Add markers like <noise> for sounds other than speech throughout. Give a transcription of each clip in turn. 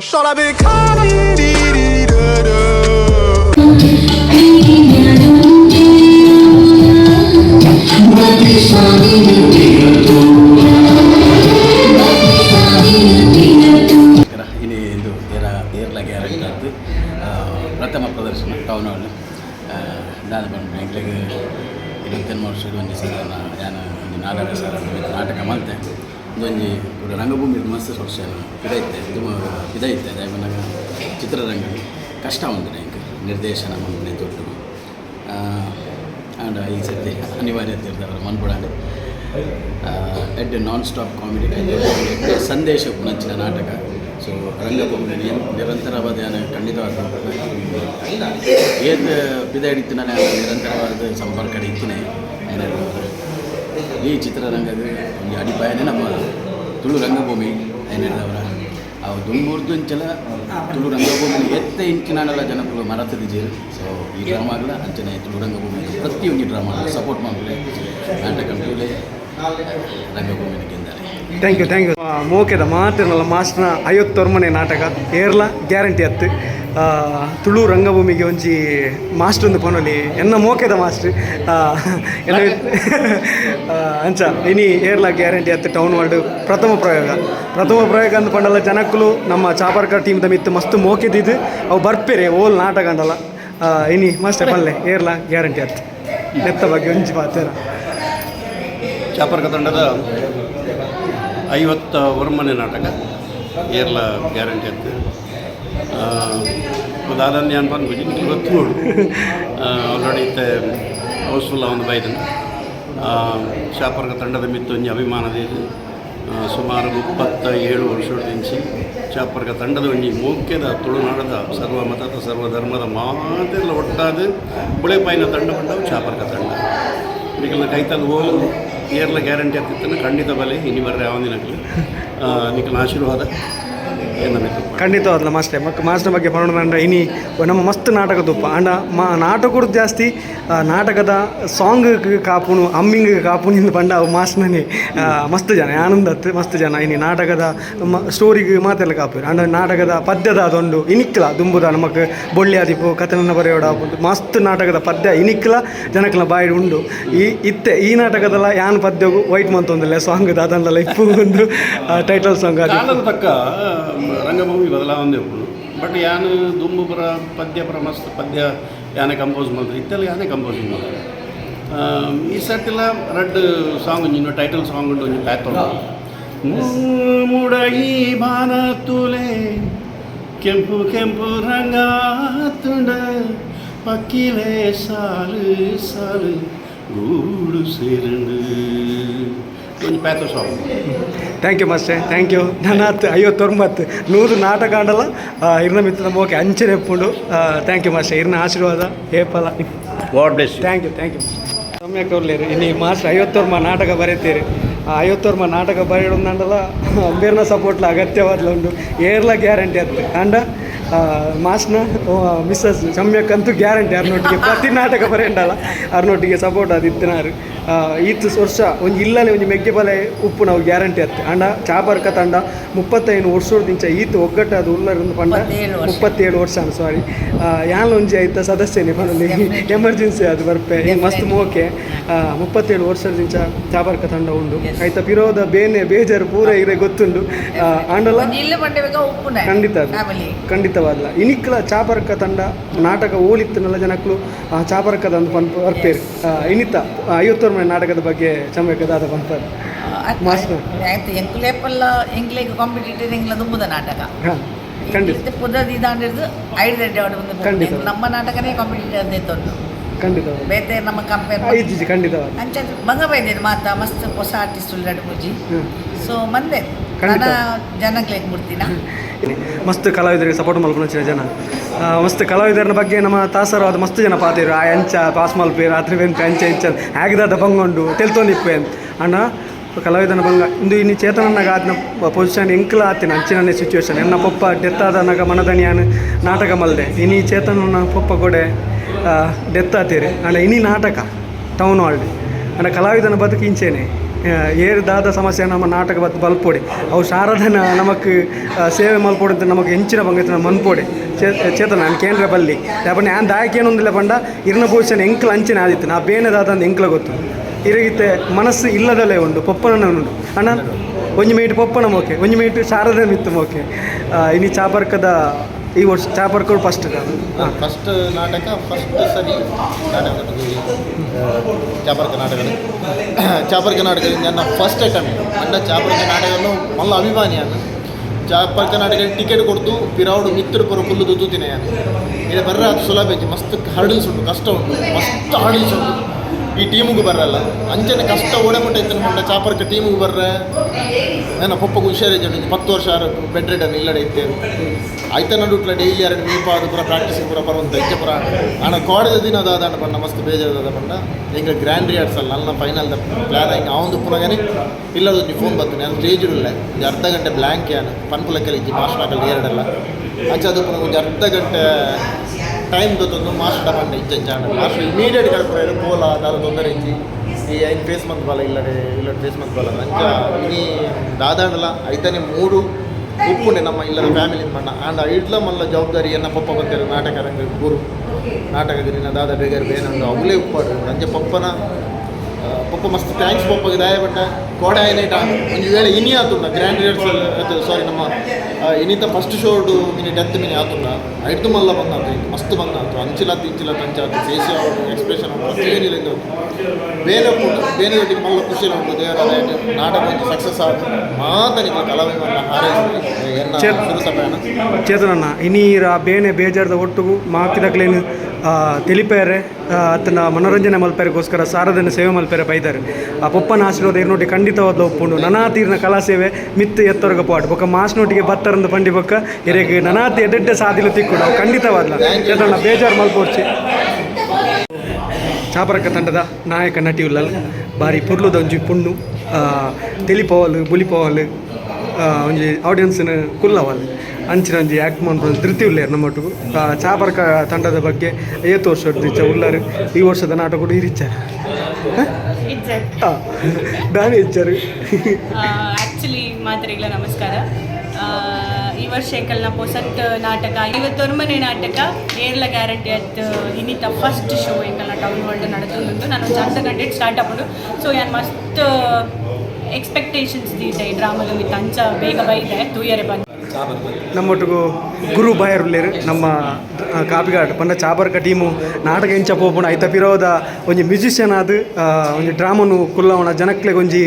Shall I be ಇನಿ ಇದು ಏರ ಏರ್ಲ guarantee ಪ್ರಥಮ ಪ್ರದರ್ಶನ ಟೌನ್ ಹಾಲ್ ನಾನು ಬಂದು ವರ್ಷದ ಒಂದು ಸಲ ನಾನು ಒಂದು ನಾಲ್ಕು ಸಲ ನಾಟಕ ಮಾಡ್ತೆ. ಇದೊಂದು ಕೂಡ ರಂಗಭೂಮಿ ಮಸ್ತ್ ವರ್ಷ ಇದೈತೆ ಇದ್ದೆ ಅದೇ ಚಿತ್ರರಂಗ. ಕಷ್ಟ ಉಂಟು ನಂಗೆ. ನಿರ್ದೇಶನ ಮನೆ ದೊಡ್ಡ ಆ್ಯಂಡ್ ಈ ಸರ್ತಿ ಅನಿವಾರ್ಯತೆ ಇರ್ತಾವೆ ಮನ್ಪುಡಾಂಡು ಎಡ್ ನಾನ್ ಸ್ಟಾಪ್ ಕಾಮಿಡಿ ಸಂದೇಶ ನಂಚಿನ ನಾಟಕ. ಸೊ ರಂಗಭೂಮಿ ನಿರಂತರವಾದ ಖಂಡಿತವಾದ ಏನು ಬಿದ ನಾನು ನಿರಂತರವಾದ ಸಂಪರ್ಕ ಹಿಡಿತೀನಿ ಈ ಚಿತ್ರರಂಗದ ಅಡಿಪಾಯನೇ ನಮ್ಮ ತುಳು ರಂಗಭೂಮಿ ಏನಿದ್ದವರ ಅವು ದುಂಬುರ್ದು ಇಂಚಲ ತುಳು ರಂಗಭೂಮಿ ಎತ್ತ ಇಂಚಿನಾನೆಲ್ಲ ಜನಗಳು ಮರತದಿದ್ದೀರಿ ಸೊ ಈ ಡ್ರಾಮಾಗಳ ಅಂಚನೆ ತುಳು ರಂಗಭೂಮಿ ಪ್ರತಿಯೊಂದು ಡ್ರಾಮಾ ಸಪೋರ್ಟ್ ಮಾಡಿದ್ರೆ ನಾಟಕ ರಂಗಭೂಮಿ ಥ್ಯಾಂಕ್ ಯು ಥ್ಯಾಂಕ್ ಯು ಮೋಕೆದ ಮಾತಿನಲ್ಲ ಮಾಸ್ಟ್ನ ಐವತ್ತೊರ್ಮನೆ ನಾಟಕ ಏರ್ಲ ಗ್ಯಾರಂಟಿ ಅತ್ತು ತುಳು ರಂಗಭೂಮಿಗೆ ಒಂಜಿ ಮಾಸ್ಟರ್ ಒಂದು ಪೊನೊಲಿ ಎನ್ನ ಮೋಕೆದ ಮಾಸ್ಟರ್. ಎಲ್ಲ ಅಂಚ ಇನಿ ಏರ್ಲ ಗ್ಯಾರಂಟಿ ಅತ್ತ ಟೌನ್ ವರ್ಲ್ಡ್ ಪ್ರಥಮ ಪ್ರಯೋಗ. ಪ್ರಥಮ ಪ್ರಯೋಗ ಅಂದ್ ಪಂಡಲ ಜನಕ್ಕಲು ನಮ್ಮ ಚಾಪರ್ಕ ಟೀಮ್ದ ಮಿತ್ತು ಮಸ್ತ್ ಮೋಕೆದಿದ್ದು ಅವು ಬರ್ಪೇರೆ ಓಲ್ ನಾಟಕ ಅಂಡಲ್ಲ. ಇನಿ ಮಾಸ್ಟರ್ ಪಲ್ಲೆ ಏರ್ಲ ಗ್ಯಾರಂಟಿ ಅತ್ತ ನೆತ್ತ ಬಗ್ಗೆ ಒಂಜಿ ಮಾತೇನ. ಚಾಪರ್ಕ ತಂಡದ ಐವತ್ತ ವರ್ಮನೆ ನಾಟಕ ಏರ್ಲ ಗ್ಯಾರಂಟಿ ಅಂತ ಉದಾಹರಣೆ ಏನು ಬಂದ್ಬಿಟ್ಟು ನಿಮಗೆ ಗೊತ್ತು ನೋಡು. ಆಲ್ರೆಡಿ ಇತ್ತೆ ಹೌಸ್ಫುಲ್ ಒಂದು ಬೈದನ್. ಶಾಪರ್ಗ ತಂಡದ ಮಿತ್ತು ಒಂಜಿ ಅಭಿಮಾನದ ಸುಮಾರು ಇಪ್ಪತ್ತ ಏಳು ವರ್ಷದಿಂಚಿ ಶಾಪರ್ಗ ತಂಡದ ಒಂಜಿ ಮುಖ್ಯದ ತುಳುನಾಡದ ಸರ್ವ ಮತದ ಸರ್ವ ಧರ್ಮದ ಮಾತೆಲ್ಲ ಒಟ್ಟಾದ ಬುಳೆಪಾಯಿನ ತಂಡ ಬಂದವು, ಶಾಪರ್ಗ ತಂಡ. ನಿಖಲ್ನ ಕೈತಲ್ಲಿ ಹೋಗಲು ಏರ್ಲ ಗ್ಯಾರಂಟಿ ಆಗ್ತಿತ್ತು ಖಂಡಿತ ಬಲೆ, ಇನ್ನಿ ಬರ್ರೆ ಯಾವಂದಿನಕ್ಲಿ ನಿಖಲ್ನ ಆಶೀರ್ವಾದ. ಏನು ಬೇಕು ಖಂಡಿತವಾದ್ಲ ಮಾಸ್ಟರ್. ಮಕ್ಕ ಮಾಸ್ಟರ್ ಬಗ್ಗೆ ಪರೋಣ ಇನಿ ನಮ್ಮ ಮಸ್ತ್ ನಾಟಕ ತುಪ್ಪ. ಅಂಡ ಮಾ ನಾಟಕದ ಜಾಸ್ತಿ ನಾಟಕದ ಸಾಂಗ್ ಕಾಪುನು ಅಮ್ಮಿಂಗ್ ಕಾಪುನು ಇಂದು ಪಂಡ ಅವು ಮಾಸ್ಟರ್ನೇ ಮಸ್ತ್ ಜನ, ಆನಂದ, ಮಸ್ತ್ ಜನ ಇನಿ ನಾಟಕದ ಸ್ಟೋರಿಗೆ ಮಾತೆಲ್ಲ ಕಾಪು ಅಂಡ ನಾಟಕದ ಪದ್ಯದ ಅದೊಂದು ಇನಿಕ್ಲ, ದುಂಬುದ ನಮಕ್ ಬೊಳ್ಳಿ ಆದಿಪು ಕಥನನ ಬರೆಯೋಡ ಮಸ್ತ್ ನಾಟಕದ ಪದ್ಯ, ಇನಿಕ್ಲ ಜನಕ್ಲ ಬಾಯಿ ಉಂಡು. ಈ, ಇತ್ತೆ, ಈ ನಾಟಕದಲ್ಲ ಯಾನ್ ಪದ್ಯಗೂ ವೈಟ್ ಮಂತ್ ಒಂದಲ್ಲ ಸಾಂಗ್ ಅದನ್ನೆಲ್ಲ ಇಪ್ಪು ಒಂದು ಟೈಟಲ್ ಸಾಂಗ್ ಅದು. ರಂಗಭೂಮಿ ಬದಲಾವಣೆ ಉಂಟು ಬಟ್ ಯಾನು ದುಂಬು ಬರ ಪದ್ಯ ಬರ ಮಸ್ತ್ ಪದ್ಯ ಯಾನೆ ಕಂಪೋಸ್ ಮಾಡಿದ್ರು ಇತ್ತೆಲ್ಲ ಯಾನೇ ಕಂಪೋಸಿಂಗ್ ಮಾಡಿದ್ರು ಈ ಸರ್ತಿಲ್ಲ ರೆಡ್ ಸಾಂಗ್ ಒಂಜಿನ ಟೈಟಲ್ ಸಾಂಗ್ ಉಂಟು ಒಂಜಿ ಪ್ಯಾತ್ ಮುಡಗಿ ಬಾನ ತುಲೆ ಕೆಂಪು ಕೆಂಪು ರಂಗ ತುಂಡ ಪಕ್ಕಿಲೆ ಸಾಲು ಸಾಲು ಗೂಡು ಸೇರಂಡು ಒಂದು ಪ್ಯಾತ್ ಥ್ಯಾಂಕ್ ಯು ಮಸ್ತೆ ಥ್ಯಾಂಕ್ ಯು ನನ್ನ ಹತ್ತು ಐವತ್ತೊಂಬತ್ತು ನೂರು ನಾಟಕ ಆಡಲ್ಲ ಇರ್ನ ಮಿತ್ರ ಓಕೆ ಅಂಚನೆ ಎಪ್ಪುಂಡು ಥ್ಯಾಂಕ್ ಯು ಮಸ್ತೆ ಇರ್ನ ಆಶೀರ್ವಾದ ಏಪಲ God bless thank you thank you Samyak ಅವ್ರಲೇರಿ ಇಲ್ಲಿ ಮಾಸ್ಟರ್ ಐವತ್ತೊಂಬ ನಾಟಕ ಬರೀತೀರಿ ಐವತ್ತೊರ್ಮ ನಾಟಕ ಬರೆಯೋದಂಡಲ್ಲ ಅಂಬೇರ್ನ ಸಪೋರ್ಟ್ಲ ಅಗತ್ಯವಾದ್ಲ ಉಂಡು ಏರ್ಲ ಗ್ಯಾರಂಟಿ ಅತ್ತು ಅಂಡ ಮಾಸ್ನ ಮಿಸ್ಸಸ್ ಸಮ್ಯಕ್ಕಂತೂ ಗ್ಯಾರಂಟಿ ಅರ್ನೊಟ್ಟಿಗೆ ಪ್ರತಿ ನಾಟಕ ಬರೆಯಂಡಲ್ಲ. ಅರ್ನೊಟ್ಟಿಗೆ ಸಪೋರ್ಟ್ ಅದು ಇತ್ತಿನಾರು ಈತ್ ವರ್ಷ ಒಂದು ಇಲ್ಲನೆ ಒಂದು ಮೆಗ್ಗೆ ಬಲೆ ಉಪ್ಪು ನಾವು ಗ್ಯಾರಂಟಿ ಅತ್ತೆ. ಅಂಡ ಚಾಪರ್ಕ ತಂಡ ಮುಪ್ಪತ್ತೈದು ವರ್ಷದಿಂದ ಈತ್ ಅದು ಉಳ್ಳರಿಂದ ಪಂಡ ಮುಪ್ಪತ್ತೇಳು ವರ್ಷ. ವರ್ಷ ಸಾರಿ ಯಾನ್ ಒಂಜಿ ಆಯ್ತ ಸದಸ್ಯನೇ ಪನಲ್ಲಿ ಎಮರ್ಜೆನ್ಸಿ ಅದು ಬರ್ಪೆ. ಮಸ್ತ್ ಮೋಕೆ. ಮುಪ್ಪತ್ತೇಳು ಮುಪ್ಪತ್ತೇಳು ವರ್ಷದಿಂದ ಚಾಪರ್ಕ ತಂಡ ಉಂಡು. ಆಯ್ತಾ? ಪಿರೋದ ಬೇನೆ ಬೇಜಾರು ಪೂರ ಇರೆ ಗೊತ್ತುಂಡು ಆಂಡಲ? ಖಂಡಿತ ಖಂಡಿತವಾದ. ಖಂಡಿತವಾದ್ಲ ಇನಿಕ್ಲ ಚಾಪರ್ಕ ತಂಡ ನಾಟಕ ಓಲಿತ್ತನಲ್ಲ ಜನಕ್ಕಳು ಆ ಚಾಪರ್ಕದ ಒಂದು ಪಂಪ ಬರ್ಪೇರು ಇನಿತ ಐವತ್ತೊಂದು ಮನೆ ನಾಟಕದ ಬಗ್ಗೆ ಚಮಕದಾದ ಪಂಪರ್ ಮಾಸ್ಟರ್. ಆಯ್ತು ಎಂಕ್ಲೇಪಲ್ಲ ಎಂಕ್ಲೇಗ್ ಕಾಂಪಿಟೇಟಿವ್ ಎಂಗ್ಲ ದುಂಬುದ ನಾಟಕ. ಖಂಡಿತ. ಪುದದ ಇದಾಂಡಿರ್ದು ಐದು ಗಂಟೆ ಖಂಡಿತ. ನಮ್ಮ ನಾಟಕನೇ ಕಾಂಪಿಟೇಟಿವ್ ಅಂತ ಇತ್ತು ಖಂಡಿತವಾದ ಬೇತೆ ನಮ್ಮ ಕಂಪೇರ್ ಐದು ಜಿ ಖಂಡಿತವಾದ ಅಂಚ ಬಂಗ ಬೈದೇನು ಮಾತ ಮಸ್ತ್ ಹೊಸ ಆರ್ಟಿಸ್ಟ್ ಉಳ್ಳಾಡು ಪೂಜಿ. ಸೊ ಮಂದೆ. ನಾನು ಜನಕ್ಲೇಗ್ ಮುಡ್ತೀನ ಮಸ್ತ್ ಕಲಾವಿದರಿಗೆ ಸಪೋರ್ಟ್ ಮಾಡ್ಕೊಂಡು ಜನ. ಮಸ್ತ್ ಕಲಾವಿದರ ಬಗ್ಗೆ ನಮ್ಮ ತಾಸರವಾದ ಮಸ್ತ್ ಜನ ಪಾತಿರು ಆ ಎಂಚ ಪಾಸ್ ಮಲ್ಪೆ ರಾತ್ರಿ ಬೆಂತ ಅಂಚ ಇಂಚ ಹೇಗದಾದ ಬಂಗೊಂಡು ತೆಲ್ತೊಂದಿಪ್ಪೆ ಅಣ್ಣ ಕಲಾವಿದನ ಬಂಗ ಇಂದು ಇನ್ನು ಚೇತನನಾಗ ಆತನ ಪೊಸಿಷನ್ ಎಂಕ್ಲ ಆತಿನ ಅಂಚಿನ ಸಿಚುವೇಶನ್ ಎನ್ನ ಪೊಪ್ಪ ಡೆತ್ ಆದನಾಗ ಮನದನಿಯಾನ ನಾಟಕ ಮಲ್ದೆ. ಇನಿ ಚೇತನನ ಪೊಪ್ಪ ಕೊಡೆ ಡೆತ್ ಆತೀರಿ. ಅಂಡ ಇನಿ ನಾಟಕ ಟೌನ್ ಹಾಲ್ಡ್ ಅಂಡ ಕಲಾವಿದನ ಬದುಕು ಇಂಚೇನೆ. ಏರು ದಾದ ಸಮಸ್ಯೆ ನಮ್ಮ ನಾಟಕ ಬತ್ ಬಲ್ಪೊಡೆ. ಅವು ಶಾರದನ ನಮಕ್ ಸೇವೆ ಮಲ್ಪೊಡೆ ಅಂತ ನಮಗೆ ಹೆಂಚಿನ ಬಂಗೈತೆ ಮನ್ಪೊಡೆ. ಚೇತನ ನಾನು ಕೇಂದ್ರ ಬಲ್ಲಿ. ಯಾಪಣ್ಣ ನಾನು ದಾಯಕೇನೊಂದಿಲ್ಲ ಬಂಡ ಇರ್ನ ಭೂಷಣ ಎಂಕ್ಲ ಅಂಚಿನ ಆದಿತ್ತು. ನಾ ಬೇನೆ ದಾದ ಅಂತ ಎಂಕ್ಲ ಗೊತ್ತು. ಇರಗಿತ್ತೆ ಮನಸ್ಸು ಇಲ್ಲದಲ್ಲೇ ಉಂಡು ಪೊಪ್ಪನ ಉಂಡು. ಅಣ್ಣ, ಒಂಜಿ ಮೇಟ್ ಪೊಪ್ಪನ ಮೋಕೆ, ಒಂಜಿ ಮೇಟ್ ಶಾರದ ಮಿತ್ತು ಮೋಕೆ ಇನಿ ಚಾಪರ್ಕದ ಈ ವರ್ಷ ಚಾಪರ್ಕರು ಫಸ್ಟ್ ಫಸ್ಟ್ ನಾಟಕ ಫಸ್ಟ್ ಸರಿ ನಾಟಕ ಚಾಪರ್ಕ ನಾಟಕ ಚಾಪರ್ಕ ನಾಟಕ ನನ್ನ ಫಸ್ಟ್ ಅಟೆಂಪ್ಟ್ ಅಂಡ ಚಾಪರ್ಕ ನಾಟಕನು ಮಲ್ಲ ಅಭಿಮಾನಿ ಅಂತ ಚಾಪರ್ಕ ನಾಟಕ ಟಿಕೆಟ್ ಕೊಡ್ತು ಪಿರಾವುಡು ಮಿತ್ರ ಪರ ಫುಲ್ಲು ದುದ್ದುತ್ತಿನ ಇದು ಬರ್ರ ಅದು ಸುಲಭ ಐತಿ. ಮಸ್ತ್ ಹರ್ಡಲ್ಸ್ ಉಂಟು, ಕಷ್ಟ ಉಂಟು, ಮಸ್ತ್ ಹರ್ಡಲ್ಸ್ ಉಂಟು. ಈ ಟೀಮಿಗೂ ಬರಲ್ಲ. ಅಂಚನೆ ಕಷ್ಟ ಓಡಮಟ್ಟ ಮಂಡ ಚಾಪರ್ಕ ಟೀಮಿಗೂ ಬರ್ರೆ. ನನ್ನ ಪಪ್ಪಗೆ ಹುಷಾರಿದ್ದ ಪತ್ತು ವರ್ಷ ಬೆಡ್ ರೆಡ್ ಅನ್ನು ಇಲ್ಲಡೆ ಇತ್ತೆ ಆಯ್ತ ನಡುಟ್ಲ ಡೈಲಿ ಎರಡು ಮೀಪ ಅದು ಪೂರ ಪ್ರಾಕ್ಟೀಸ್ ಪೂರ ಬರುವಂತ ದಜ್ಜ ಪುರ. ಆಣ ಕೋಡದ ದಿನ ಅದಾದ ಬಣ್ಣ, ಮಸ್ತ್ ಬೇಜಾರದ ಬಣ್ಣ. ಹಿಂಗೆ ಗ್ರ್ಯಾಂಡ್ ರಿಯಾಡ್ಸ್ ಅಲ್ಲ ನನ್ನ ಫೈನಲ್ ಪ್ಲಾನ್ ಹಿಂಗೆ ಅವಂದು ಇಲ್ಲದು ನೀವು ಫೋನ್ ಬರ್ತೀನಿ. ಅದು ಸ್ಟೇಜ್ ಇಲ್ಲ ಒಂದು ಅರ್ಧ ಗಂಟೆ ಬ್ಲ್ಯಾಂಕ್ ಯಾನು ಪನ್ಪುಲಕ್ಕಲ್ಲಿ ಇಜ್ಜಿ ಮಾಸ್ಟರ್ನಾಗಲ್ಲಿ ಎರಡಲ್ಲ ಅಂಚೆ ಅದು ಒಂದು ಅರ್ಧ ಗಂಟೆ ಟೈಮ್ ಗೊತ್ತೊಂದು ಮಾಸ್ಟರ್ ಬಂಡ ಇಜ್ಜ ಮಾಸ್ಟರ್ ಇಮಿಡಿಯೇಟ್ ಕಳ್ಕೊಂಡು ಬೋಲ ಅದಾದ ತೊಂದರೆ ಇಜ್ಜಿ ಈ ಐದು ಫೇಸ್ ಮಂತ್ ಬಲ ಇಲ್ಲಡೆ ಇಲ್ಲ ಫೇಸ್ ಮಂತ್ ಬಾಲ. ಅಂತ ಇನಿ ದಾದಾಂಡಲ ಐತನೇ ಮೂರು ಉಪ್ಪುಂಡೆ ನಮ್ಮ ಇಲ್ಲ ಫ್ಯಾಮಿಲಿ ಮಣ್ಣ ಆಂಡ ಇಡ್ಲ ಮಲ್ಲ ಜವಾಬ್ದಾರಿ ಎನ್ನ ಪಪ್ಪ ಬಂದಿರೋ ನಾಟಕ ರಂಗ ಗುರು. ನಾಟಕದ ದಾದ ಬೇಗರ್ ಬೇನಂದು ಅವಳೇ ಉಪ್ಪಾಡು ನಂಜೆ ಪಪ್ಪನ ಪಪ್ಪ ಮಸ್ತ್ ಥ್ಯಾಂಕ್ಸ್ ಪಪ್ಪಗೆ ದಾಯ ಬಟ್ಟ ಕೋಡ ಏನೇಟ ಒಂದು ವೇಳೆ ಇನಿ ಆತುಂಡ ಗ್ರ್ಯಾಂಡ್ ರಿಹರ್ಸಲ್ ಅದು ಸಾರಿ ನಮ್ಮ ಇನಿತ ಫಸ್ಟ್ ಶೋಡು ಮಿನಿ ಡೆತ್ ಮಿನಿ ಆತುಂಡ ಐದು ಮಲ್ಲ ಬಂದಾತು ಮಸ್ತ್ ಬಂದಾತು ಅಂಚಿಲತ್ತು ಇಂಚಿಲತ್ತು ಅಂಚಾತು ಫೇಸ್ ಅವರು ಎಕ್ಸ್ಪ್ರೆಷನ್ ಅವರು ಏನಿಲ್ಲ ಬೇರೆ ಕೂಡ ಬೇರೆ ಒಟ್ಟಿಗೆ ಮಲ್ಲ ಖುಷಿ ಉಂಟು ದೇವರ ನಾಟಕ ಒಂದು ಸಕ್ಸಸ್ ಆದ ಮಾತನಿಗೆ ಕಲಾವಿಮನ್ನ ಹಾರೈಸಿ ಎನ್ನ ಚೇತ್- ಸುರಸಭೆಯನ್ನ ಚೇತನಣ್ಣ ಇನ್ನೀರ ಬೇನೆ ಬೇಜಾರದ ಒಟ್ಟಿಗೂ ಮಾಕಿದಾಗ್ಲೇನು ತಿಳಿಪೇರೆ ಆತನ ಮನೋರಂಜನೆ ಮಲ್ಪೇರಿಗೋಸ್ಕರ ಸಾರದನ್ನು ಸೇವೆ ಮಲ್ಪೇರೆ ಬೈತಾರೆ ಆ ಪಪ್ಪನ ಆಶೀರ್ವಾದ ಇರ್ನೊಟ್ಟಿ ಖಂಡಿತವಾದ ಒಪ್ಪುಂಡು. ನನಾತೀರ್ನ ಕಲಾ ಸೇವೆ ಮಿತ್ತು ಎತ್ತರಗ ಪಾಟ್ ಬೊಕ್ಕ ಮಾಸ್ನೊಟ್ಟಿಗೆ ಬತ್ತರಂದ ಪಂಡಿ ಬೊಕ್ಕ ಎರೆಗೆ ನನಾತಿ ಎಡ್ಡೆಡ್ಡೆ ಸಾಧಿಲು ತಿಕ್ಕುಡು ಅವು ಖಂಡಿತವಾದ್ಲ ಚೇತನ ಬೇಜಾರು ಮಲ್ಪೋಡ್ಚಿ ಚಾಪರಕ ತಂಡದ ನಾಯಕ ನಟಿ ಉಲ್ಲಲ್ ಬಾರಿ ಪುರ್ಲುದ ಒಂಜಿ ಪುಣ್ಣು ತಿಳಿಪವಲ್ ಬುಲಿಪವಲ್ ಒಂಜಿ ಆಡಿಯನ್ಸ್ನ ಕುಲ್ಲವಲ್ ಅಂಚಿನ ಒಂಜಿ ಆ್ಯಕ್ಟ್ ಮಾಡ್ಬೋದು ಧೃತಿ ಉಲ್ಲೇರು ನಮ್ಮೊಟ್ಟಿಗೂ ಆ, ಚಾಪರಕ ತಂಡದ ಬಗ್ಗೆ ಏತು ವರ್ಷ ಇರ್ತಿಚ್ಚ ಉಳ್ಳಾರು ಈ ವರ್ಷದ ನಾಟಕ ಕೂಡ ಇರಿಚ್ಚಾರ ದಾನಿ ಇಚ್ಚಾರು ಆ್ಯಕ್ಚುಲಿ ಮಾತ್ರೆಗಳ ನಮಸ್ಕಾರ. ಈ ವರ್ಷ ಎಂಕಲ್ನ ಪೊಸತ್ ನಾಟಕ ಐವತ್ತೊಂಬನೇ ನಾಟಕ ಏರ್ಲ ಗ್ಯಾರಂಟಿ ಅತ್ ಇನ್ನಿತ ಫಸ್ಟ್ ಶೋ ಎಂಕಲ್ನ ಟೌನ್ ವರ್ಲ್ಡ್ ನಡೆದು ನಾನು ಒಂದು ಅರ್ಧ ಗಂಟೆ ಸ್ಟಾರ್ಟ್ ಆಗೋದು ಸೊ ಯಾನ್ ಮಸ್ತ್ ಎಕ್ಸ್ಪೆಕ್ಟೇಷನ್ಸ್ ದೀತೆ ಈ ಡ್ರಾಮಲು ತಂಚ ಬೇಗ ಬೈದೆ ತೂಯರೆ ಬಂದು. ನಮ್ಮೊಟ್ಟಿಗೂ ಗುರು ಬಾಯರುಲ್ಲೇರು ನಮ್ಮ ಕಾಪಿಗಾಡ್ ಪಂಡ ಚಾಬರ್ಕ ಟೀಮು ನಾಟಕ ಇಂಚ ಪೋಪುಣ ಐತ ಪಿರೋದ ಒಂಜಿ ಮ್ಯೂಸಿಷಿಯನ್ ಆದ್ ಒಂಜಿ ಡ್ರಾಮನು ಕುಲ್ಲವಣ ಜನಕ್ಲೆಗೆ ಒಂಜಿ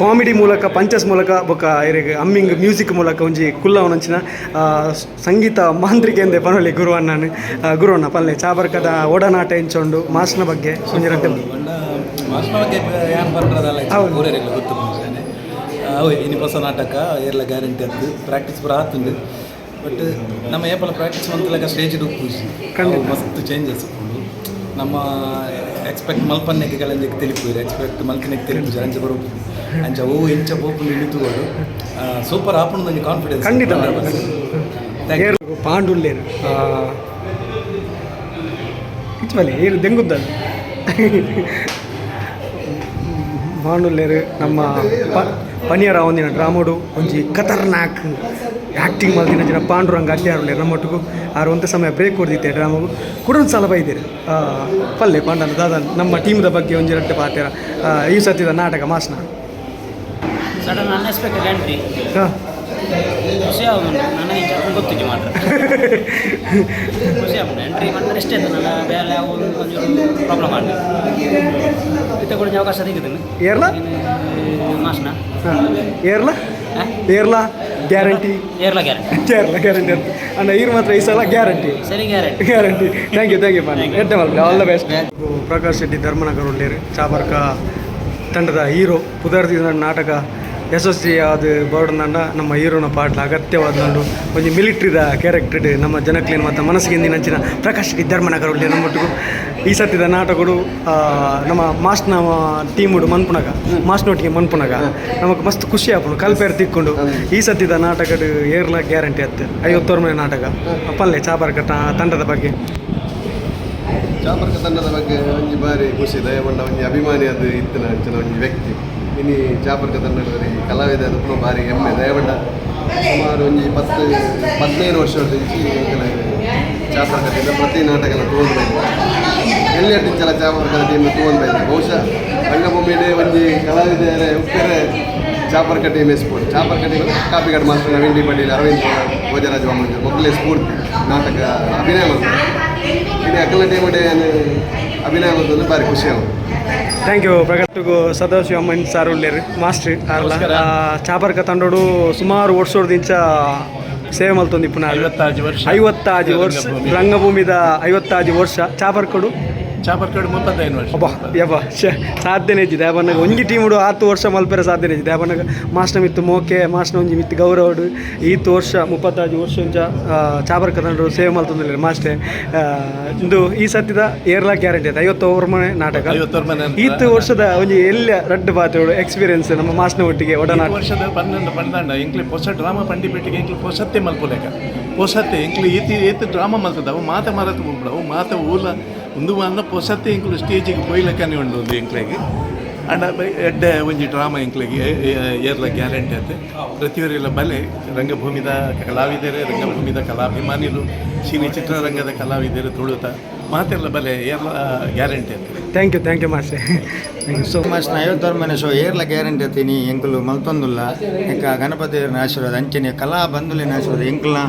ಕಾಮಿಡಿ ಮೂಲಕ ಪಂಚಸ್ ಮೂಲಕ ಬೊಕ್ಕ ಇರಿಗೆ ಅಮ್ಮಿಂಗ್ ಮ್ಯೂಸಿಕ್ ಮೂಲಕ ಒಂಜಿ ಕುಲ್ಲವಣಂಚಿನ ಸಂಗೀತ ಮಾಂತ್ರಿಕೆ ಎಂದೆ ಪನೊಲಿ ಗುರು ಅಣ್ಣನು ಆ, ಗುರು ಅಣ್ಣ ಪಲ್ಲೆ ಚಾಬರ್ಕದ ಒಡನಾಟ ಎಂಚೊಂಡು ಮಾಸ್ನ ಬಗ್ಗೆ ಒಂಜಿ ಮಾಸ್ನ ಬಗ್ಗೆ ಹೌದು. ಅವು ಇನ್ನು ಹೊಸ ನಾಟಕ ಎಲ್ಲ ಗ್ಯಾರಂಟಿ ಅದು ಪ್ರಾಕ್ಟೀಸ್ ಪೂರ ಆತುಂಡು ಬಟ್ ನಮ್ಮ ಏಪಲ ಪ್ರಾಕ್ಟೀಸ್ ಮಂತ್ಲಾಗ ಸ್ಟೇಜ್ ಉಪ್ಪು. ಮಸ್ತ್ ಚೇಂಜಸ್ ಉಂಡು ನಮ್ಮ ಎಕ್ಸ್ಪೆಕ್ಟ್ ಮಲ್ಪನ್ನೆಗೆಗಳಂಜ ತಿಳಿಪುರು ಎಕ್ಸ್ಪೆಕ್ಟ್ ಮಲ್ಕಿನೆಗೆ ತಿಳಿಪು ಅಂಚ ಬರೋದು ಅಂಚ ಓ ಎಂಚ ಪೋಪು ನಿಂತುಗಳು ಸೂಪರ್ ಆಪುಂಡು ನನಗೆ ಕಾನ್ಫಿಡೆನ್ಸ್ ಖಂಡಿತ ಪಾಂಡುಲ್ಲೇರು ಇಚ್ವಲಿ ಏರು ದೆಂಗುದ್ದಲ್ಲ ಪಾಂಡುಲ್ಲೇರು ನಮ್ಮ ಪ ಪನಿಯರ ಒಂದಿನ ಡ್ರಾಮೋಡು ಒಂಜಿ ಖತರ್ನಾಕ್ ಆ್ಯಕ್ಟಿಂಗ್ ಮಲ್ದಿನ ಜನ ಪಾಂಡುರಂಗ ನಮ್ಮ ನಮ್ಮೊಟ್ಟಿಗೂ. ಆರು ಒಂದು ಸಮಯ ಬ್ರೇಕ್ ಹೊಡೆದಿತ್ತೆ ಡ್ರಾಮಗು. ಕುಡೊಂದು ಸಲ ಬೈದಿರು? ಪಲ್ಲೆ ಪಾಂಡನ ದಾದ ನಮ್ಮ ಟೀಮ್ದ ಬಗ್ಗೆ ಒಂಜಿ ರಟ್ಟೆ ಪಾತ್ಯಾರ ಈ ಸತ್ತಿದ ನಾಟಕ ಮಾಸ್ನ? ಸಡನ್ ಅನ್ಎಕ್ಸ್ಪೆಕ್ಟೆಡ್ ಎಂಟ್ರಿ ಹಾಂ. ಖುಷಿ ಆಗುದು. ನನಗೆ ಗೊತ್ತಿತ್ತು ಮಾತ್ರ ಖುಷಿ ಆಗುದು. ಎಂಟ್ರಿ ಮಾಡಿದ್ರೆ ಇಷ್ಟೇ ನನ್ನ ಬೇರೆ ಯಾವ ಒಂಚೂರು ಪ್ರಾಬ್ಲಮ್ ಆಗಲಿ ಇತ್ತ ಕೂಡ ಅವಕಾಶ ಸಿಗುತ್ತೇನೆ ಏರ್ಲ? ಮಾಸ್ನ. ಹಾಂ. ಏರ್ಲ? ಏರ್ಲ? ಗ್ಯಾರಂಟಿ? ಏರ್ಲ ಗ್ಯಾರಂಟಿ. <laughs> ಏರ್ಲ ಗ್ಯಾರಂಟಿ ಅಂತ. ಅಣ್ಣ ಇವ್ರು ಮಾತ್ರ ಈ ಸಲ ಗ್ಯಾರಂಟಿ. ಸರಿ guarantee. Guarantee. Thank you thank you ಪಾನಿ ಎಡ್ಡೆ Malpe all the best Prakash Shetty Dharmanagara ಉಳ್ಳೇರಿ ಚಾಬರ್ಕ ತಂಡದ ಹೀರೋ ಪುದರ್ದಿನ ನಾಟಕ ಯಶಸ್ವಿ ಆದ ಬೋರ್ಡ್ನಂಡ ನಮ್ಮ ಹೀರೋನ ಪಾಟ್ಲ ಅಗತ್ಯವಾದ ನಂಡು ಒಂದು ಮಿಲಿಟ್ರಿದ ಕ್ಯಾರೆಕ್ಟರ್ ನಮ್ಮ ಜನಕ್ಲೇನು ಮತ್ತು ಮನಸ್ಸಿಗೆ ನಂಚಿನ ಪ್ರಕಾಶ್ ಧರ್ಮನಗರ ಒಳ್ಳೆ ನಮ್ಮೊಟ್ಟಿಗೂ. ಈ ಸತ್ತಿದ ನಾಟಕಗಳು ನಮ್ಮ ಮಾಸ್ಟ್ನ ಟೀಮುಡು ಮನ್ಪುನಗ ಮಾಸ್ನೊಟ್ಟಿಗೆ ಮನ್ಪುನಗ ನಮಗೆ ಮಸ್ತ್ ಖುಷಿ ಆಗ್ಬೋದು ಕಲ್ಪೇರ್ ತಿಕ್ಕೊಂಡು. ಈ ಸತ್ಯದ ನಾಟಕದ ಏರ್ಲ ಗ್ಯಾರಂಟಿ ಆಗ್ತದೆ ಐವತ್ತೋರು ಮನೆ ನಾಟಕ. ಪಲ್ಲೆ ಕಟ್ಟ ತಂಡದ ಬಗ್ಗೆ. ಚಾಬರ್ಕ ತಂಡದ ಬಗ್ಗೆ ಒಂಜಿ ಬಾರಿ ಖುಷಿ, ದಯಗೊಂಡ ಒಂಜಿ ಅಭಿಮಾನಿ ಅದು ಇತ್ತಿನ ಅಂಚಿನ ಒಂಜಿ ವ್ಯಕ್ತಿ. ಇನಿ ಚಾಪರ್ಕ ತಂಡದವರಿ ಕಲಾವಿದ ಅದಕ್ಕೂ ಭಾರಿ ಹೆಮ್ಮೆ. ದಯವಿಟ್ಟ ಸುಮಾರು ಒಂಜಿ ಇಪ್ಪತ್ತು ಹದಿನೈದು ವರ್ಷದ ಚಾಪರ್ಕ ಕಥೆಯಿಂದ ಪ್ರತಿ ನಾಟಕನ ತಗೊಂಡು ಬಂದಿದೆ ಎಲ್ಲಿ ಅಟ್ಟಿಂಚಲ ಚಾಪರ್ಕ ಟೀಮ್ ತಗೊಂಡು ಬಂದಿದೆ ಬಹುಶಃ ರಂಗಭೂಮಿಯಲ್ಲಿ ಒಂದು ಕಲಾವಿದರ ಉಪ್ಪರೆ ಚಾಪರ್ಕ ಟೀಮ್ ಸ್ಫೂರ್ತಿ ಚಾಪರ್ಕ ಟೀಮ್ ಕಾಪಿಗಡ್ ಮಾಸ್ಟರ್ ನವೀನ್ ಪಟೇಲ್ ಅರವಿಂದ್ ಭೋಜರಾಜ ವಾಮನ್ ಮೊದಲೇ ಸ್ಫೂರ್ತಿ ನಾಟಕ ಅಭಿನಯ ಮಾಡ್ತಾರೆ. ಇಲ್ಲಿ ಅಕ್ಕಲ ಟೀಮ್ ಅಭಿನಯ ಮಾಡೋದು ಭಾರಿ ಖುಷಿ ಆಗುತ್ತೆ. ಥ್ಯಾಂಕ್ ಯು ಪ್ರಗತಿಗೂ ಸದಾಶಿವ ಅಮ್ಮನ್ ಸಾರ್ ಉಳ್ಳೇರು ಮಾಸ್ಟ್ ಅಲ್ಲ ಚಾಪರ್ಕ ತಂಡೋಡು ಸುಮಾರು ವರ್ಷದಿಂದ ಸೇವೆ ಮಲ್ತೊಂದು ಇಪ್ಪು ನಾನು ಐವತ್ತಾಜು ವರ್ಷ. ಐವತ್ತಾಜು ವರ್ಷ ರಂಗಭೂಮಿದ ಐವತ್ತಾಜು ವರ್ಷ ಚಾಪರ್ಕಡು. ಚಾಪರ್ಕಡ್ ಮುಪ್ಪತ್ತೈದು ವರ್ಷ? ಅಬ್ಬಾ ಯಬ್ಬ ಶ ಸಾಧ್ಯನೇ ಇದ್ದಿದೆ. ಯಾವನ್ನಾಗ ಒಂಜಿ ಟೀಮ್ ಉಡು ಹತ್ತು ವರ್ಷ ಮಲ್ಪೆರೆ ಸಾಧ್ಯನೇ ಇದ್ದಿದೆ. ಯಾವನ್ನಾಗ ಮಾಸ್ನ ಮಿತ್ತು ಮೋಕೆ ಮಾಸ್ನ ಒಂಜಿ ಮಿತ್ತು ಗೌರವಡು ಈತು ವರ್ಷ ಮುಪ್ಪತ್ತಾಜು ವರ್ಷ ಒಂಚ ಚಾಬರ್ಕ ತಂಡರು ಸೇವೆ ಮಲ್ತಂದಿಲ್ಲ ಮಾಸ್ಟೆ ಇಂದು ಈ ಸತ್ಯದ ಏರ್ಲಾ ಗ್ಯಾರಂಟಿ ಆಯ್ತು. ಐವತ್ತು ಓವರ್ ಮನೆ ನಾಟಕ. ಐವತ್ತೊರ್ ಮನೆ ನಂತರ. ಈತು ವರ್ಷದ ಒಂಜಿ ಎಲ್ಲ ರಡ್ಡು ಪಾತ್ರೆಗಳು ಎಕ್ಸ್ಪೀರಿಯನ್ಸ್ ನಮ್ಮ ಮಾಸ್ನ ಒಟ್ಟಿಗೆ ಒಡನಾಟ ವರ್ಷದ ಪನ್ನೆಂಡು ಪಂದಾಂಡ ಇಂಕ್ಲಿ ಹೊಸ ಡ್ರಾಮಾ ಪಂಡಿಪೇಟಿಗೆ ಇಂಕ್ಲಿ ಹೊಸತ್ತೆ ಮಲ್ಪೋಲೆಕ. ಹೊಸತ್ತೆ ಇಂಕ್ಲಿ ಈತಿ ಏತು ಡ್ರಾಮಾ ಮಲ್ತದ. ಅವು ಮಾತ ಮರತು ಅವು ಮಾತ ಊಲ ಒಂದು ಮಾನ ಪೊಸತ್ತೆ ಇಂಕ್ಲು ಸ್ಟೇಜಿಗೆ ಪೊಯ್ಲಕ್ಕನೆ ಉಂಡು ಒಂದು ಎಂಕ್ಲೆಗೆ ಅಂಡ ಎಡ್ಡೆ ಒಂಜಿ ಡ್ರಾಮಾ ಎಂಕ್ಲೆಗೆ ಏರ್ಲ ಗ್ಯಾರಂಟಿ ಅಂತೆ. ಪ್ರತಿಯೊರೆಲ್ಲ ಬಲೆ ರಂಗಭೂಮಿದ ಕಲಾವಿದರೆ ರಂಗಭೂಮಿದ ಕಲಾಭಿಮಾನಿಲು ಸಿನಿ ಚಿತ್ರರಂಗದ ಕಲಾವಿದರು ತುಳುತ ಮಾತೆಲ್ಲ ಬಲೆ ಏರ್ಲ ಗ್ಯಾರಂಟಿ ಅಂತ. ಥ್ಯಾಂಕ್ ಯು ಥ್ಯಾಂಕ್ ಯು ಮಾಸ್ಟೆ ಥ್ಯಾಂಕ್ ಯು ಸೊ ಮಚ್ ಐವತ್ತಾರು ಮನೆ ಸೊ ಏರ್ಲ ಗ್ಯಾರಂಟಿ ಅತ್ತೀನಿ ಎಂಕುಲು ಮಲ್ತೊಂದುಲ್ಲ. ಎಂಕ ಗಣಪತಿ ಆಶೀರ್ವಾದ ಅಂಚನೆ ಕಲಾ ಬಂಧುಲಿನ ಆಶೀರ್ವಾದ ಎಂಕಲ್ನ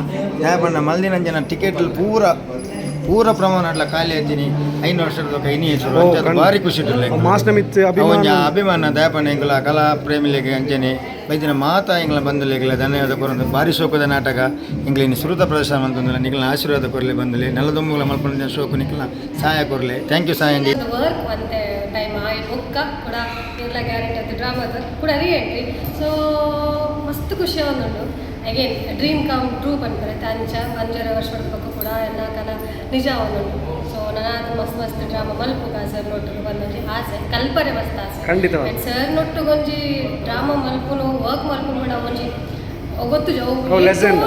ಯಾಪಣ್ಣ ಮಲ್ದಿನಂಜನ ಟಿಕೆಟ್ ಪೂರ ಪೂರ ಪ್ರಮಾಣ ಅಡ್ಲ ಖಾಲಿ ಆಯ್ತೀನಿ ಐನು ವರ್ಷದ ಐನಿ. ಭಾರಿ ಖುಷಿ ಅಭಿಮಾನ ಅಭಿಮಾನ ಅಭಿಮಾನ ದಯಪಣ್ಣ ಎಂಕಲ ಕಲಾ ಪ್ರೇಮಿಲೆಗೆ ಅಂಜನೆ ಬೈದಿನ ಮಾತಾ ಎಂಗ್ಲ ಬಂಧುಲೆಗಳ ಧನ್ಯವಾದ ಕೊರಂದು ಭಾರಿ ಶೋಕದ ನಾಟಕ. ಎಂಗ್ಲಿನ ಶ್ರುತ ಪ್ರದರ್ಶನ ಅಂತಂದಿಲ್ಲ ನಿಖಲ್ನ ಆಶೀರ್ವಾದ ಕೊರಲಿ ಬಂದಲಿ. ನೆಲದೊಮ್ಮಗಳ ಮಲ್ಪಣ ಶೋಕು ನಿಖಲ್ನ ಸಹಾಯ ಕೊರಲಿ ಥ್ಯಾಂಕ್ ಯು ಸಹಾಯ ಅಂಜಿ ಟೈಮ್ ಆಯಿ ಬುಕ್ಕ ಕೂಡ ಎಲ್ಲ ಗ್ಯಾರಂಟಿ ಅದು ಡ್ರಾಮಾದ ಕೂಡ ರೀ ಸೊ ಮಸ್ತ್ ಖುಷಿ ಒಂದುಂಡು ಅಗೇನ್ ಡ್ರೀಮ್ ಕಮ್ ಟ್ರೂ ಬಂದ್ಬರುತ್ತೆ ಅಂಚ ಅಂಜರ ವರ್ಷದ ಪಕ್ಕ ಕೂಡ ಎಲ್ಲ ಕಲ ನಿಜ ಅವನು. ಸೊ ನನ್ನ ಮಸ್ತ್ ಮಸ್ತ್ ಡ್ರಾಮಾ ಮಲ್ಪು ಸರ್ ನೊಟ್ಟಿಗೆ ಬಂದೊಂಜಿ ಆಸೆ ಕಲ್ಪನೆ ಮಸ್ತ್ ಆಸೆ. ಖಂಡಿತ ಸರ್ ಸರ್ ನೊಟ್ಟುಗೊಂಜಿ ಡ್ರಾಮಾ ಮಲ್ಪುನು ವರ್ಕ್ ಮಲ್ಪುನು ಕೂಡ ಒಂಜಿ ಗೊತ್ತು.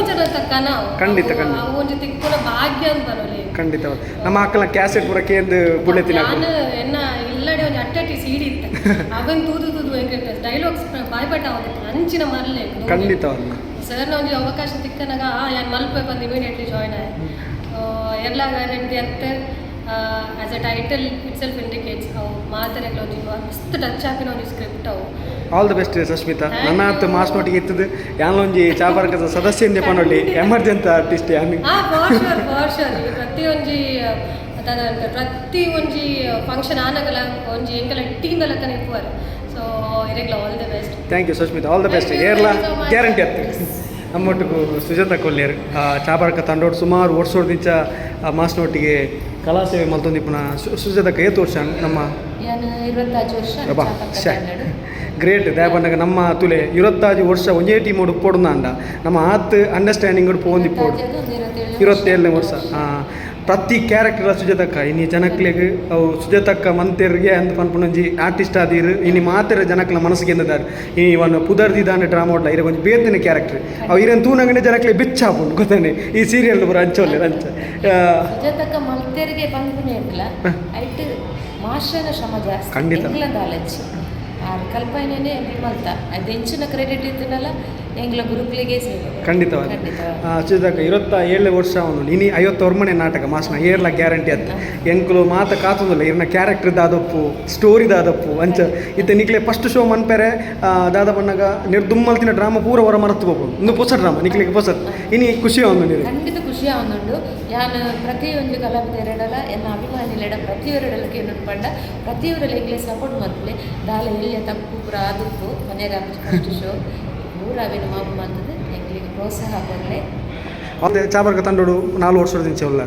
ಜನ ತಕ್ಕನ ಖಂಡಿತ, ಖಂಡಿತ. ಒಂಜಿ ತಿಕ್ಕುನ ಭಾಗ್ಯ ಅಂತ ಬರೋಲಿ. ಖಂಡಿತ ನಮ್ಮ ಅಕ್ಕನ ಕ್ಯಾಸೆಟ್ ಪೂರ ಕೇಂದ್ರ ಬುಳ್ಳೆ ನಾನು ಎನ್ನ ಇಲ್ಲಡೆ ಒಂದು ಅಟ್ಟಟ್ಟಿ ಸೀಡಿ ಇತ್ತು. <laughs> ಅವನ್ ತೂದು ತೂದು ವೆಂಕಟೇಶ್ ಡೈಲಾಗ್ಸ್ ಬಾಯ್ಪಟ್ಟ ಅವತ್ತು ಅಂಚಿನ ಮರಲೇ. ಖಂಡಿತವಾಗಿ ಸರ್ನ ಒಂದು ಅವಕಾಶ ಸಿಕ್ಕನಾಗ ನಾನು ಮಲ್ಪೆ ಬಂದು ಇಮಿಡಿಯೇಟ್ಲಿ ಜಾಯ್ನ್ ಆಯ್. ಎಲ್ಲ ಗ್ಯಾರಂಟಿ ಅಂತೆ. As a title itself indicates ಅವು ಒಂದು ಮಸ್ತ್ ಟಚ್ ಹಾಕಿನ ಒಂದು ಸ್ಕ್ರಿಪ್ಟ್ ಅವು. ಆಲ್ ದ ಬೆಸ್ಟ್ ಸಸ್ಮಿತಾ ನನ್ನ ಹತ್ತು ಮಾಸ್ ನೋಟಿಗೆ ಇತ್ತದು ಯಾನೊಂಜಿ ಚಾಪರ್ಕದ ಸದಸ್ಯ ಇಂದೆ ಪನೊಳ್ಳಿ ಎಮರ್ಜೆಂಟ್ ಆರ್ಟಿಸ್ಟ್ ಯಾನಿ. ಆ ಫಾರ್ ಶೋರ್ ಫಾರ್ ಶೋರ್ ಪ್ರತಿ ಒಂಜಿ ತದಂತ ಪ್ರತಿ ಒಂಜಿ ಫಂಕ್ಷನ್ ಆನಗಲ ಒಂಜಿ ಎಂಗಲ team so ಇರೆಗ್ಲ all the best thank you Sushmita all the best ಏರ್ಲ. Guarantee ಆಗ್ತದೆ. ನಮ್ಮೊಟ್ಟಿಗೂ ಸುಜಾತ ಕೊಲ್ಲಿಯರ್ ಚಾಬರ್ಕ ತಂಡೋಡು ಸುಮಾರು ಮಾಸ್ ಮಾಸ್ನೊಟ್ಟಿಗೆ ಕಲಾ ಸೇವೆ ಮಲ್ತೊಂದಿಪ್ಪನ ಸುಜಾತ ಕೈ ವರ್ಷ ನಮ್ಮ ಇರುವತ್ತಾಜು ವರ್ಷ ಗ್ರೇಟ್ ದಯಪಂಡಗ ನಮ್ಮ ತುಲೆ ಇರುವತ್ತಾಜು ವರ್ಷ ಒಂದೇ ಟೀಮ್ ಉಡುಪೋಡು ಅಂಡ ನಮ್ಮ ಆತ್ ಅಂಡರ್ಸ್ಟ್ಯಾಂಡಿಂಗ್ ಪೋಂದಿಪ್ಪೋಡು ಇರುವತ್ತೇಳನೇ ವರ್ಷ. ಆ, ಪ್ರತಿ ಕ್ಯಾರೆಕ್ಟರ್ ಸುಜಾತಕ್ಕ ಇನ್ನು ಜನಕ್ಲೆಗ್ ಅವು ಸುಜಾತಕ್ಕ ಮಂತೆರ್ಗೆ ಅಂತ ಪನ್ಪುನೊಂಜಿ ಆರ್ಟಿಸ್ಟ್ ಆದಿರು ಇನ್ನು ಮಾತ್ರ ಜನಕ್ಲ ಮನಸ್ಸಿಗೆ ಎಂದಿದ್ದಾರೆ ಈ ಒಂದು ಪುದರ್ದಿದಾನೆ ಡ್ರಾಮಾ ಉಡ್ಲ ಇರೋ ಒಂದು ಬೇತನೆ ಕ್ಯಾರೆಕ್ಟರ್ ಅವು ಇರನ್ ತೂನಂಗನೆ ಜನಕ್ಲೆ ಹಾಕೊಂಡು ಗೊತ್ತಾನೆ? ಈ ಸೀರಿಯಲ್ ಬರೋ ಅಂಚೋಲ್ಲ ಅಂಚ. ಸುಜಾತಕ್ಕ ಮಂತೆರ್ಗೆ ಐಟ್ ಮಾಸ್ಟರ್ನ ಶ್ರಮ ಜಾಸ್ತಿ. ಖಂಡಿತ. ಕಲ್ಪನೆ ಮಲ್ತ ಅದು ಕ್ರೆಡಿಟ್ ಇದ್ದನಲ್ಲ ಎಂಗ್ಲ ಗುರುಕುಲಿಗೆ ಖಂಡಿತವಾಗಿ. ಖಂಡಿತವಾಗಿ. ಇರುತ್ತ ಏಳು ವರ್ಷ ಅವನು ಇನಿ ಐವತ್ತು ಮನೆ ನಾಟಕ ಮಾಸ್ನ ಏರ್ಲ ಗ್ಯಾರಂಟಿ ಅಂತ. ಎಂಕುಲು ಮಾತ ಕಾತುದಿಲ್ಲ ಇರ್ನ ಕ್ಯಾರೆಕ್ಟರ್ ದಾದಪ್ಪು ಸ್ಟೋರಿ ದಾದಪ್ಪು ಅಂಚ. ಇತ್ತ ನಿಕ್ಲೆ ಫಸ್ಟ್ ಶೋ ಮನ್ಪೆರೆ ದಾದ ಬಣ್ಣಗ ನಿರ್ದುಮ್ಮಲ್ತಿನ ಡ್ರಾಮಾ ಪೂರ ಹೊರ ಮರೆತು ಹೋಗು ಇನ್ನು ಹೊಸ ಡ್ರಾಮಾ ನಿಕ್ಲಿಗೆ ಹೊಸ ಇನಿ ಖುಷಿ ಅವನು ಖಂಡಿತ ಖುಷಿ ಆವೊಂದುಂಡು ಯಾನ್ ಪ್ರತಿಯೊಂದು ಕಲಾವಿದರೆಡಲ ಎನ್ನ ಅಭಿಮಾನಿಲೆಡ ಪ್ರತಿಯೊರೆಡಲ ಏನು ಪಂಡ. ಪ್ರತಿಯೊರೆಲ್ಲ ಎಂಗ್ಲೆ ಸಪೋರ್ಟ್ ಮಾಡ್ತಲೇ ದಾಲ ಎಲ್ಲಿ ತಪ್ಪು ಪುರ ಆದಪ್ಪು ಮನೆಯಾಗ ಫಸ್ಟ್ ಶೋ ಅವಿನ ಪ್ರೋತ್ಸಾಹ ಅದೇ ಚಾಬರ್ಗ ತಂಡೋಡು ನಾಲ್ಕು ವರ್ಷದ ದಿಂಚ ಉಲ್ಲ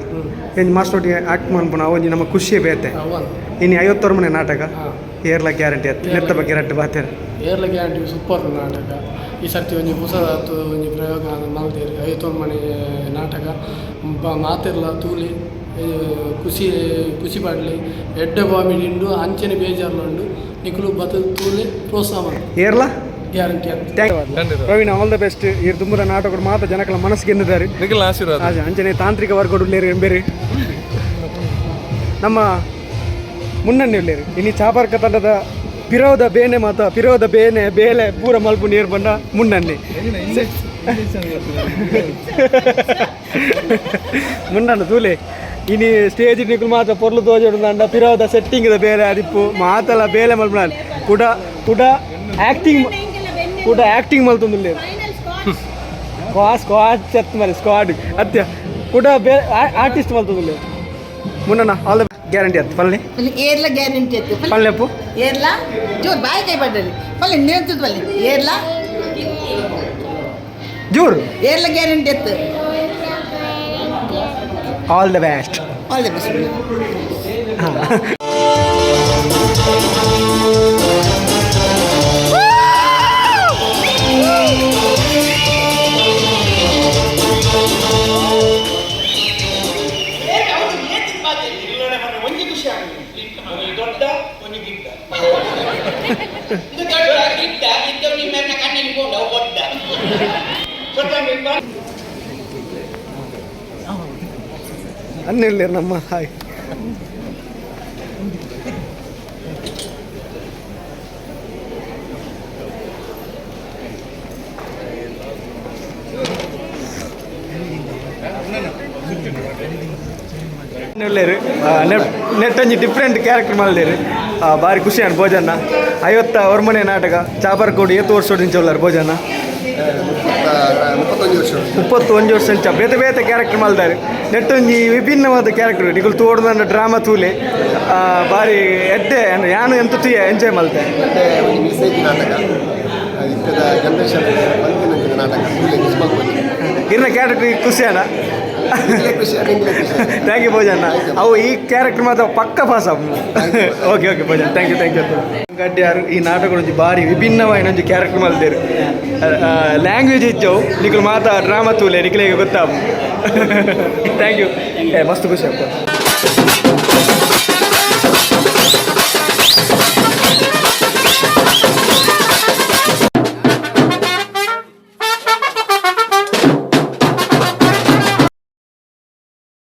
ಎಂಜ್ ಮಾಸ್ಟೋಟಿ ಆಕ್ಟ್ ಮನ್ಪುನ ಒಂಜಿ ನಮ್ಮ ಖುಷಿಯೇ ಬೇತೆ. ಇನ್ನು ಐವತ್ತಾರು ಮನೆ ನಾಟಕ. ಏರ್ಲ ಗ್ಯಾರಂಟಿ ಆಯ್ತು. ನೆತ್ತ ಬಗ್ಗೆ ಗ್ಯಾರಂಟಿ ಬಾತೇನೆ ಏರ್ಲ ಗ್ಯಾರಂಟಿ ಸೂಪರ್ ನಾಟಕ. ಈ ಸರ್ತಿ ಒಂಜಿ ಹೊಸದಾತು ಒಂದು ಪ್ರಯೋಗ ಮಲ್ದೇರಿ ಐವತ್ತೊಂದು ಮನೆ ನಾಟಕ. ಬ ಮಾತಿರ್ಲ ತೂಲಿ ಖುಷಿ ಖುಷಿ ಪಡಲಿ ಎಡ್ಡೆ ಬಾಮಿಡಿ ಉಂಡು ಅಂಚನೆ ಬೇಜಾರ್ಲ ಉಂಡು ನಿಖಲು ಬತ ತೂಲಿ ಪ್ರೋತ್ಸಾಹ ಮಾಡಿ ಏರ್ಲ? ಗ್ಯಾರಂಟಿ ಅಂತ thank Praveen all the best ಇರ್ ತುಂಬದ ನಾಟಕಗಳು ಮಾತ್ರ ಜನಗಳ ಮನಸ್ಸಿಗೆ ಎಂದಿದ್ದಾರೆ ನಿಖಿಲ್ ಆಶೀರ್ವಾದ. ಅಂಚನೆ ತಾಂತ್ರಿಕ ವರ್ಗಡು ಉಳ್ಳೇರು ಎಂಬೇರಿ. ನಮ್ಮ ಮುನ್ನಣ್ಣೆ ಉಳ್ಳೇರು ಇನಿ ಚಾಪಾರ್ಕ ತಂಡದ ಪಿರೋದ ಬೇನೆ ಮಾತ ಪಿರೋದ ಬೇನೆ ಬೇಲೆ ಪೂರ ಮಲ್ಪು ನೀರು ಬಂಡ ಮುನ್ನಣ್ಣೆ. ಮುನ್ನಣ್ಣ ತೂಲೆ ಇನಿ ಸ್ಟೇಜ್ ನಿಕ್ಕಲು ಮಾತ್ರ ಪೊರ್ಲು ತೋಜುಂಡ ಪಿರೋದ ಸೆಟ್ಟಿಂಗ್ ಬೇರೆ ಅದಿಪ್ಪು ಮಾತಲ್ಲ ಬೇಲೆ ಮಲ್ಪನ ಕುಡ ಕುಡ ಆ್ಯಕ್ಟಿಂಗ್ ಕೂಡ ಆಕ್ಟಿಂಗ್ ಮಲ್ತೊಂದು ಸ್ಕ್ವಾ ಸ್ಕ್ವಾಡ್ ಚೆತ್ ಮರಿ ಸ್ಕ್ವಾಡ್ ಅತ್ಯ ಕೂಡ ಆರ್ಟಿಸ್ಟ್ ಮಲ್ತೊಂದು ಮುನ್ನ ಆಲ್ ಗ್ಯಾರಂಟಿ ಆಯ್ತು ಪಲ್ಲೆ. ಏರ್ಲ ಗ್ಯಾರಂಟಿ ಆಯ್ತು. ಪಲ್ಲೆಪ್ಪು ಏರ್ಲ? ಜೋರ್ ಬಾಯಿ ಕೈ ಪಡ್ರಿ ಪಲ್ಲೆ ನಿಂತದ ಪಲ್ಲೆ. ಏರ್ಲ? ಜೋರು. ಏರ್ಲ ಗ್ಯಾರಂಟಿ ಆಯ್ತು. All the best all the best ಅನ್ನಿಲ್ಲ ನಮ್ಮ ಹಾಯ್. ಒಳ್ಳೆಯರು ನೆಟ್ ಒಂಜಿ ಡಿಫ್ರೆಂಟ್ ಕ್ಯಾರೆಕ್ಟರ್ ಮಲ್ದೇರು ಭಾರಿ ಖುಷಿ ಅನ್ ಭೋಜನ ಐವತ್ತ ಹೊರಮನೆ ನಾಟಕ ಚಾಪರ್ಕೋಡಿ ಎತ್ತು ವರ್ಷ ನಿಂಚೋಲ್ಲಾರ ಭೋಜನ. ಮುಪ್ಪತ್ತೊಂದು ವರ್ಷ. ಮುಪ್ಪತ್ತು ಬೇತ ಬೇತೆ ಕ್ಯಾರೆಕ್ಟರ್ ಮಲ್ದಾರೆ ನೆಟ್ಟು ಒಂಜಿ ವಿಭಿನ್ನವಾದ ಕ್ಯಾರೆಕ್ಟರ್ ನಿಗಲ್ ತೋಡ್ದಂಡ ಡ್ರಾಮಾ ತೂಲೆ ಬಾರಿ ಎಡ್ಡೆ ಯಾನು ಎಂತ ತೂಯ ಎಂಜಾಯ್ ಮಾಡ್ತೆ ಇರ್ನ ಕ್ಯಾರೆಕ್ಟರ್ ಖುಷಿ ಥ್ಯಾಂಕ್ ಯು ಭೋಜನ ಅವು ಈ ಕ್ಯಾರೆಕ್ಟರ್ ಮಾತ್ರ ಪಕ್ಕ ಪಾಸ್ ಓಕೆ ಓಕೆ ಭೋಜನ ಥ್ಯಾಂಕ್ ಯು ಥ್ಯಾಂಕ್ ಯು ಗಡ್ಡೆ ಯಾರು ಈ ನಾಟಕ ಭಾರಿ ಬಾರಿ ವಿಭಿನ್ನವಾದ ಒಂಜಿ ಕ್ಯಾರೆಕ್ಟರ್ ಮಲ್ದೇರು ಲ್ಯಾಂಗ್ವೇಜ್ ಇಚ್ಚವು ನಿಖಲು ಮಾತಾ, ಡ್ರಾಮಾ ತೂಲೆ. ನಿಖಲಿಗೆ ಗೊತ್ತಾಗ ಥ್ಯಾಂಕ್ ಯು ಮಸ್ತ್ ಖುಷಿ ಅಪ್ಪ